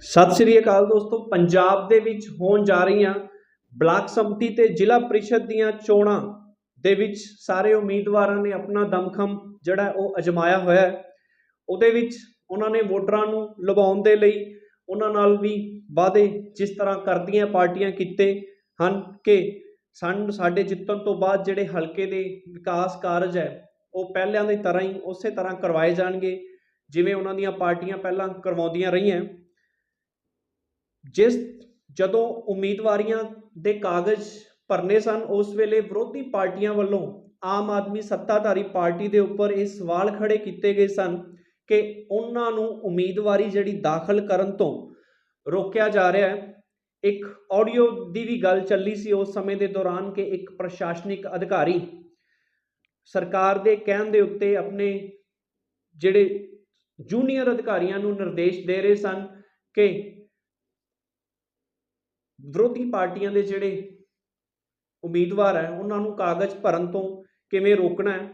ਸਤਿ ਸ਼੍ਰੀ ਅਕਾਲ ਦੋਸਤੋ, ਪੰਜਾਬ ਦੇ ਵਿੱਚ ਹੋਣ ਜਾ ਰਹੀਆਂ ਬਲਾਕ ਸੰਮਤੀ ਤੇ ਜ਼ਿਲ੍ਹਾ ਪ੍ਰੀਸ਼ਦ ਦੀਆਂ ਚੋਣਾਂ ਦੇ ਵਿੱਚ ਸਾਰੇ ਉਮੀਦਵਾਰਾਂ ਨੇ ਆਪਣਾ ਦਮਖਮ ਜਿਹੜਾ ਉਹ ਅਜਮਾਇਆ ਹੋਇਆ ਹੈ। ਉਹਦੇ ਵਿੱਚ ਉਹਨਾਂ ਨੇ ਵੋਟਰਾਂ ਨੂੰ ਲੁਭਾਉਣ ਦੇ ਲਈ ਉਹਨਾਂ ਨਾਲ ਵੀ ਵਾਅਦੇ ਜਿਸ ਤਰ੍ਹਾਂ ਕਰਦੀਆਂ ਪਾਰਟੀਆਂ ਕੀਤੇ ਹਨ ਕਿ ਸਾਨੂੰ ਸਾਡੇ ਜਿੱਤਣ ਤੋਂ ਬਾਅਦ ਜਿਹੜੇ ਹਲਕੇ ਦੇ ਵਿਕਾਸ ਕਾਰਜ ਹੈ, ਉਹ ਪਹਿਲਿਆਂ ਦੀ ਤਰ੍ਹਾਂ ਹੀ ਉਸੇ ਤਰ੍ਹਾਂ ਕਰਵਾਏ ਜਾਣਗੇ, ਜਿਵੇਂ ਉਹਨਾਂ ਦੀਆਂ ਪਾਰਟੀਆਂ ਪਹਿਲਾਂ ਕਰਵਾਉਂਦੀਆਂ ਰਹੀਆਂ। ਜਿਸ ਜਦੋਂ ਉਮੀਦਵਾਰੀਆਂ ਦੇ ਕਾਗਜ਼ ਭਰਨੇ ਸਨ, ਉਸ ਵੇਲੇ ਵਿਰੋਧੀ ਪਾਰਟੀਆਂ ਵੱਲੋਂ ਆਮ ਆਦਮੀ ਸੱਤਾਧਾਰੀ ਪਾਰਟੀ ਦੇ ਉੱਪਰ ਇਹ ਸਵਾਲ ਖੜੇ ਕੀਤੇ ਗਏ ਸਨ ਕਿ ਉਹਨਾਂ ਨੂੰ ਉਮੀਦਵਾਰੀ ਜਿਹੜੀ ਦਾਖਲ ਕਰਨ ਤੋਂ ਰੋਕਿਆ ਜਾ ਰਿਹਾ ਹੈ। ਇੱਕ ਆਡੀਓ ਦੀ ਵੀ ਗੱਲ ਚੱਲੀ ਸੀ ਉਸ ਸਮੇਂ ਦੇ ਦੌਰਾਨ ਕਿ ਇੱਕ ਪ੍ਰਸ਼ਾਸਨਿਕ ਅਧਿਕਾਰੀ ਸਰਕਾਰ ਦੇ ਕਹਿਣ ਦੇ ਉੱਤੇ ਆਪਣੇ ਜਿਹੜੇ ਜੂਨੀਅਰ ਅਧਿਕਾਰੀਆਂ ਨੂੰ ਨਿਰਦੇਸ਼ ਦੇ ਰਹੇ ਸਨ ਕਿ ਵਿਰੋਧੀ ਪਾਰਟੀਆਂ ਦੇ ਜਿਹੜੇ ਉਮੀਦਵਾਰ ਹੈ, ਉਹਨਾਂ ਨੂੰ ਕਾਗਜ਼ ਭਰਨ ਤੋਂ ਕਿਵੇਂ ਰੋਕਣਾ ਹੈ,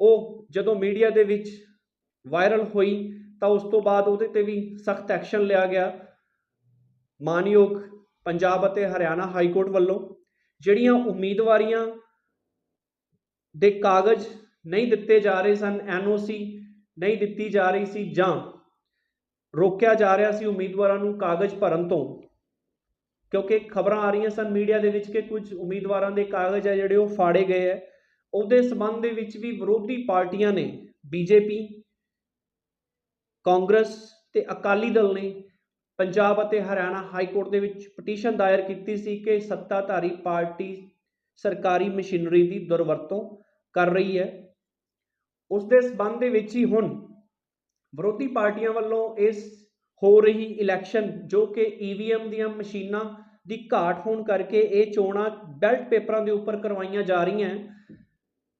ਉਹ ਜਦੋਂ ਮੀਡੀਆ ਦੇ ਵਿੱਚ ਵਾਇਰਲ ਹੋਈ ਤਾਂ ਉਸ ਤੋਂ ਬਾਅਦ ਉਹਦੇ ਤੇ ਵੀ ਸਖਤ ਐਕਸ਼ਨ ਲਿਆ ਗਿਆ। ਮਾਨਯੋਗ ਪੰਜਾਬ ਅਤੇ ਹਰਿਆਣਾ ਹਾਈ ਕੋਰਟ ਵੱਲੋਂ ਜਿਹੜੀਆਂ ਉਮੀਦਵਾਰੀਆਂ ਦੇ ਕਾਗਜ਼ ਨਹੀਂ ਦਿੱਤੇ ਜਾ ਰਹੇ ਸਨ, ਐਨਓਸੀ ਨਹੀਂ ਦਿੱਤੀ ਜਾ ਰਹੀ ਸੀ ਜਾਂ ਰੋਕਿਆ ਜਾ ਰਿਹਾ ਸੀ ਉਮੀਦਵਾਰਾਂ ਨੂੰ ਕਾਗਜ਼ ਭਰਨ ਤੋਂ ਕਿਉਂਕਿ ਖਬਰਾਂ ਆ ਰਹੀਆਂ ਸਨ ਮੀਡੀਆ ਦੇ ਵਿੱਚ ਕਿ ਕੁਝ ਉਮੀਦਵਾਰਾਂ ਦੇ ਕਾਗਜ਼ ਹੈ ਜਿਹੜੇ ਉਹ ਫਾੜੇ ਗਏ ਹੈ ਉਹਦੇ ਸਬੰਧ ਦੇ ਵਿੱਚ ਵੀ ਵਿਰੋਧੀ ਪਾਰਟੀਆਂ ਨੇ ਬੀਜੇਪੀ, ਕਾਂਗਰਸ ਤੇ ਅਕਾਲੀ ਦਲ ਨੇ ਪੰਜਾਬ ਅਤੇ ਹਰਿਆਣਾ ਹਾਈ ਕੋਰਟ ਦੇ ਵਿੱਚ ਪਟੀਸ਼ਨ ਦਾਇਰ ਕੀਤੀ ਸੀ ਕਿ ਸੱਤਾਧਾਰੀ ਪਾਰਟੀ ਸਰਕਾਰੀ ਮਸ਼ੀਨਰੀ ਦੀ ਦੁਰਵਰਤੋਂ ਕਰ ਰਹੀ ਹੈ। ਉਸ ਦੇ ਸਬੰਧ ਦੇ ਵਿੱਚ ਹੀ ਹੁਣ ਵਿਰੋਧੀ ਪਾਰਟੀਆਂ ਵੱਲੋਂ ਇਸ ਹੋ ਰਹੀ ਇਲੈਕਸ਼ਨ ਜੋ ਕਿ ਈਵੀਐਮ ਦੀਆਂ ਮਸ਼ੀਨਾਂ ਦੀ ਘਾਟ ਹੋਣ ਕਰਕੇ ਇਹ ਚੋਣਾਂ ਬੈਲਟ ਪੇਪਰਾਂ ਦੇ ਉੱਪਰ ਕਰਵਾਈਆਂ ਜਾ ਰਹੀਆਂ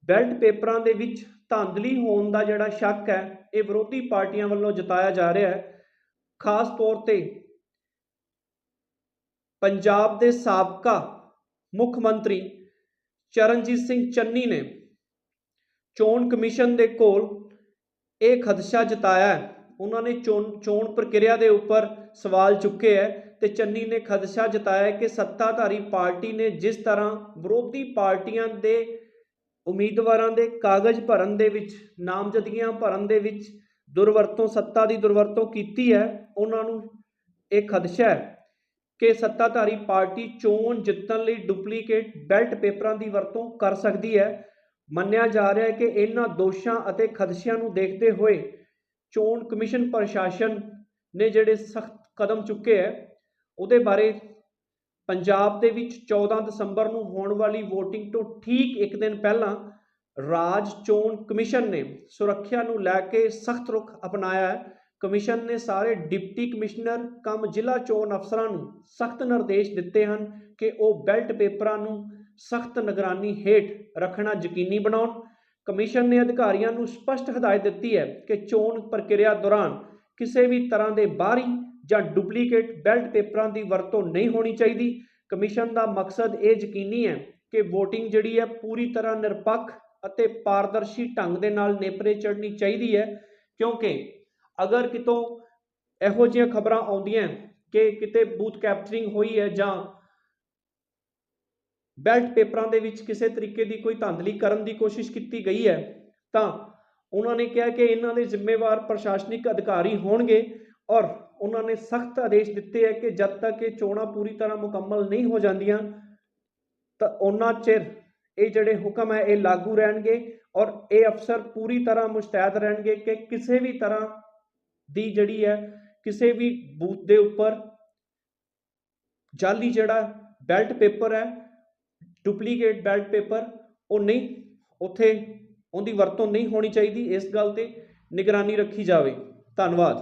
ਬੈਲਟ ਪੇਪਰਾਂ ਦੇ ਵਿੱਚ ਧਾਂਦਲੀ ਹੋਣ ਦਾ ਜਿਹੜਾ ਸ਼ੱਕ ਹੈ, ਇਹ ਵਿਰੋਧੀ ਪਾਰਟੀਆਂ ਵੱਲੋਂ ਜਤਾਇਆ ਜਾ ਰਿਹਾ ਹੈ। ਖਾਸ ਤੌਰ ਤੇ ਪੰਜਾਬ ਦੇ ਸਾਬਕਾ ਮੁੱਖ ਮੰਤਰੀ ਚਰਨਜੀਤ ਸਿੰਘ ਚੰਨੀ ਨੇ ਚੋਣ ਕਮਿਸ਼ਨ ਦੇ ਕੋਲ ਇਹ ਖਦਸ਼ਾ ਜਤਾਇਆ ਹੈ। ਉਹਨਾਂ ਨੇ ਚੋਣ ਚੋਣ ਪ੍ਰਕਿਰਿਆ ਦੇ ਉੱਪਰ ਸਵਾਲ ਚੁੱਕੇ ਹੈ ਤੇ ਚੰਨੀ ਨੇ ਖਦਸ਼ਾ ਜਤਾਇਆ ਕਿ ਸੱਤਾਧਾਰੀ ਪਾਰਟੀ ਨੇ ਜਿਸ ਤਰ੍ਹਾਂ ਵਿਰੋਧੀ ਪਾਰਟੀਆਂ ਦੇ ਉਮੀਦਵਾਰਾਂ ਦੇ ਕਾਗਜ਼ ਭਰਨ ਦੇ ਵਿੱਚ, ਨਾਮਜ਼ਦਗੀਆਂ ਭਰਨ ਦੇ ਵਿੱਚ ਦੁਰਵਰਤੋਂ, ਸੱਤਾ ਦੀ ਦੁਰਵਰਤੋਂ ਕੀਤੀ ਹੈ ਉਹਨਾਂ ਨੂੰ ਇਹ ਖਦਸ਼ਾ ਹੈ ਕਿ ਸੱਤਾਧਾਰੀ ਪਾਰਟੀ ਚੋਣ ਜਿੱਤਣ ਲਈ ਡੁਪਲੀਕੇਟ ਬੈਲਟ ਪੇਪਰਾਂ ਦੀ ਵਰਤੋਂ ਕਰ ਸਕਦੀ ਹੈ ਮੰਨਿਆ ਜਾ ਰਿਹਾ ਹੈ ਕਿ ਇਹਨਾਂ ਦੋਸ਼ਾਂ ਅਤੇ ਖਦਸ਼ਿਆਂ ਨੂੰ ਦੇਖਦੇ ਹੋਏ ਚੋਣ ਕਮਿਸ਼ਨ ਪ੍ਰਸ਼ਾਸਨ ਨੇ ਜਿਹੜੇ ਸਖਤ ਕਦਮ ਚੁੱਕੇ ਹੈ, ਉਹਦੇ ਬਾਰੇ ਪੰਜਾਬ ਦੇ ਵਿੱਚ 14 ਦਸੰਬਰ ਨੂੰ ਹੋਣ ਵਾਲੀ VOTING ਤੋਂ ਠੀਕ ਇੱਕ ਦਿਨ ਪਹਿਲਾਂ ਰਾਜ ਚੋਣ ਕਮਿਸ਼ਨ ਨੇ ਸੁਰੱਖਿਆ ਨੂੰ ਲੈ ਕੇ ਸਖਤ ਰੁਖ ਅਪਣਾਇਆ ਹੈ। ਕਮਿਸ਼ਨ ਨੇ ਸਾਰੇ ਡਿਪਟੀ ਕਮਿਸ਼ਨਰ, ਕਮ ਜ਼ਿਲ੍ਹਾ ਚੋਣ ਅਫਸਰਾਂ ਨੂੰ ਸਖਤ ਨਿਰਦੇਸ਼ ਦਿੱਤੇ ਹਨ ਕਿ ਉਹ ਬੈਲਟ ਪੇਪਰਾਂ ਨੂੰ ਸਖਤ ਨਿਗਰਾਨੀ ਹੇਠ ਰੱਖਣਾ ਯਕੀਨੀ ਬਣਾਉਣ। ਕਮਿਸ਼ਨ ਨੇ ਅਧਿਕਾਰੀਆਂ ਨੂੰ ਸਪਸ਼ਟ ਹਦਾਇਤ ਦਿੱਤੀ ਹੈ ਕਿ ਚੋਣ ਪ੍ਰਕਿਰਿਆ ਦੌਰਾਨ ਕਿਸੇ ਵੀ ਤਰ੍ਹਾਂ ਦੇ ਬਾਹਰੀ ਜਾਂ ਡੁਪਲੀਕੇਟ ਬੈਲਟ ਪੇਪਰਾਂ ਦੀ ਵਰਤੋਂ ਨਹੀਂ ਹੋਣੀ ਚਾਹੀਦੀ। ਕਮਿਸ਼ਨ ਦਾ ਮਕਸਦ ਇਹ ਯਕੀਨੀ ਹੈ ਕਿ VOTING ਜਿਹੜੀ ਹੈ ਪੂਰੀ ਤਰ੍ਹਾਂ ਨਿਰਪੱਖ ਅਤੇ ਪਾਰਦਰਸ਼ੀ ਢੰਗ ਦੇ ਨਾਲ ਨੇਪਰੇ ਚੜ੍ਹਨੀ ਚਾਹੀਦੀ ਹੈ, ਕਿਉਂਕਿ ਅਗਰ ਕਿਤੋਂ ਇਹੋ ਜਿਹੀਆਂ ਖਬਰਾਂ ਆਉਂਦੀਆਂ ਕਿ ਕਿਤੇ ਬੂਥ ਕੈਪਚਰਿੰਗ ਹੋਈ ਹੈ ਜਾਂ ਬੈਲਟ ਪੇਪਰਾਂ ਦੇ ਵਿੱਚ ਕਿਸੇ ਤਰੀਕੇ ਦੀ ਕੋਈ ਧਾਂਦਲੀ ਕਰਨ ਦੀ ਕੋਸ਼ਿਸ਼ ਕੀਤੀ ਗਈ ਹੈ, ਤਾਂ ਉਹਨਾਂ ਨੇ ਕਿਹਾ ਕਿ ਇਹਨਾਂ ਦੇ ਜ਼ਿੰਮੇਵਾਰ ਪ੍ਰਸ਼ਾਸਨਿਕ ਅਧਿਕਾਰੀ ਹੋਣਗੇ ਔਰ ਉਹਨਾਂ ਨੇ ਸਖਤ ਆਦੇਸ਼ ਦਿੱਤੇ ਹੈ ਕਿ ਜਦ ਤੱਕ ਇਹ ਚੋਣਾਂ ਪੂਰੀ ਤਰ੍ਹਾਂ ਮੁਕੰਮਲ ਨਹੀਂ ਹੋ ਜਾਂਦੀਆਂ, ਤਾਂ ਉਹਨਾਂ ਚਿਰ ਇਹ ਜਿਹੜੇ ਹੁਕਮ ਹੈ ਇਹ ਲਾਗੂ ਰਹਿਣਗੇ ਔਰ ਇਹ ਅਫਸਰ ਪੂਰੀ ਤਰ੍ਹਾਂ ਮੁਸ਼ਤੈਦ ਰਹਿਣਗੇ ਕਿ ਕਿਸੇ ਵੀ ਤਰ੍ਹਾਂ ਦੀ ਜਿਹੜੀ ਹੈ, ਕਿਸੇ ਵੀ ਬੂਥ ਦੇ ਉੱਪਰ ਜਾਲੀ ਜਿਹੜਾ ਬੈਲਟ ਪੇਪਰ ਹੈ ਡੁਪਲੀਕੇਟ ਬੈਲਟ ਪੇਪਰ, ਉਹ ਨਹੀਂ, ਉੱਥੇ ਉਹਦੀ ਵਰਤੋਂ ਨਹੀਂ ਹੋਣੀ ਚਾਹੀਦੀ ਇਸ ਗੱਲ ਤੇ ਨਿਗਰਾਨੀ ਰੱਖੀ ਜਾਵੇ। ਧੰਨਵਾਦ।